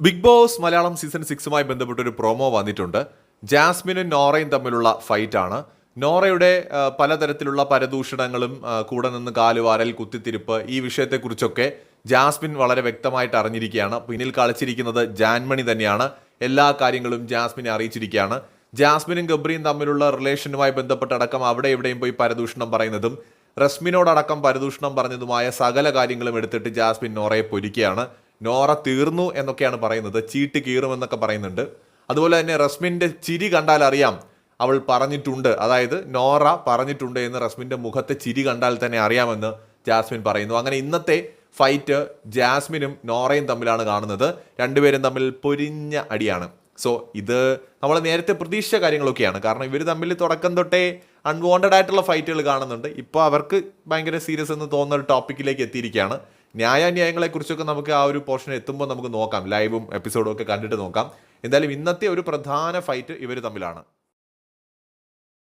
Big Boss Malayalam season സിക്സുമായി ബന്ധപ്പെട്ട ഒരു പ്രൊമോ വന്നിട്ടുണ്ട്. ജാസ്മിനും നോറയും തമ്മിലുള്ള ഫൈറ്റാണ് നോറയുടെ പലതരത്തിലുള്ള പരദൂഷണങ്ങളും കൂടെ നിന്ന് കാലുവാരൽ കുത്തിത്തിരിപ്പ് ഈ വിഷയത്തെക്കുറിച്ചൊക്കെ ജാസ്മിൻ വളരെ വ്യക്തമായിട്ട് അറിഞ്ഞിരിക്കുകയാണ്. പിന്നിൽ കളിച്ചിരിക്കുന്നത് ജാൻമണി തന്നെയാണ്. എല്ലാ കാര്യങ്ങളും ജാസ്മിനെ അറിയിച്ചിരിക്കുകയാണ്. ജാസ്മിനും ഗബ്രിയും തമ്മിലുള്ള റിലേഷനുമായി ബന്ധപ്പെട്ടടക്കം അവിടെ എവിടെയും പോയി പരദൂഷണം പറയുന്നതും റസ്മിനോടക്കം പരദൂഷണം പറഞ്ഞതുമായ സകല കാര്യങ്ങളും എടുത്തിട്ട് ജാസ്മിൻ നോറയെ പൊരിക്കുകയാണ്. നോറ തീർന്നു എന്നൊക്കെയാണ് പറയുന്നത് ചീട്ട് കീറുമെന്നൊക്കെ പറയുന്നുണ്ട്. അതുപോലെ തന്നെ റസ്മിന്റെ ചിരി കണ്ടാൽ അറിയാം അവൾ പറഞ്ഞിട്ടുണ്ട്. അതായത് നോറ പറഞ്ഞിട്ടുണ്ട് എന്ന് റസ്മിന്റെ മുഖത്തെ ചിരി കണ്ടാൽ തന്നെ അറിയാമെന്ന് ജാസ്മിൻ പറയുന്നു. അങ്ങനെ ഇന്നത്തെ ഫൈറ്റ് ജാസ്മിനും നോറയും തമ്മിലാണ് കാണുന്നത്. രണ്ടുപേരും തമ്മിൽ പൊരിഞ്ഞ അടിയാണ്. സോ ഇത് നമ്മൾ നേരത്തെ പ്രതീക്ഷിച്ച കാര്യങ്ങളൊക്കെയാണ്. കാരണം ഇവർ തമ്മിൽ തുടക്കം തൊട്ടേ അൺവാണ്ടഡ് ആയിട്ടുള്ള ഫൈറ്റുകൾ കാണുന്നുണ്ട്. ഇപ്പോൾ അവർക്ക് ഭയങ്കര സീരിയസ് എന്ന് തോന്നുന്ന ഒരു ടോപ്പിക്കിലേക്ക് എത്തിയിരിക്കുകയാണ്. ന്യായാന്യായങ്ങളെക്കുറിച്ചൊക്കെ നമുക്ക് ആ ഒരു പോർഷൻ എത്തുമ്പോൾ നമുക്ക് നോക്കാം. ലൈവും എപ്പിസോഡും ഒക്കെ കണ്ടിട്ട് നോക്കാം. എന്തായാലും ഇന്നത്തെ ഒരു പ്രധാന ഫൈറ്റ് ഇവർ തമ്മിലാണ്.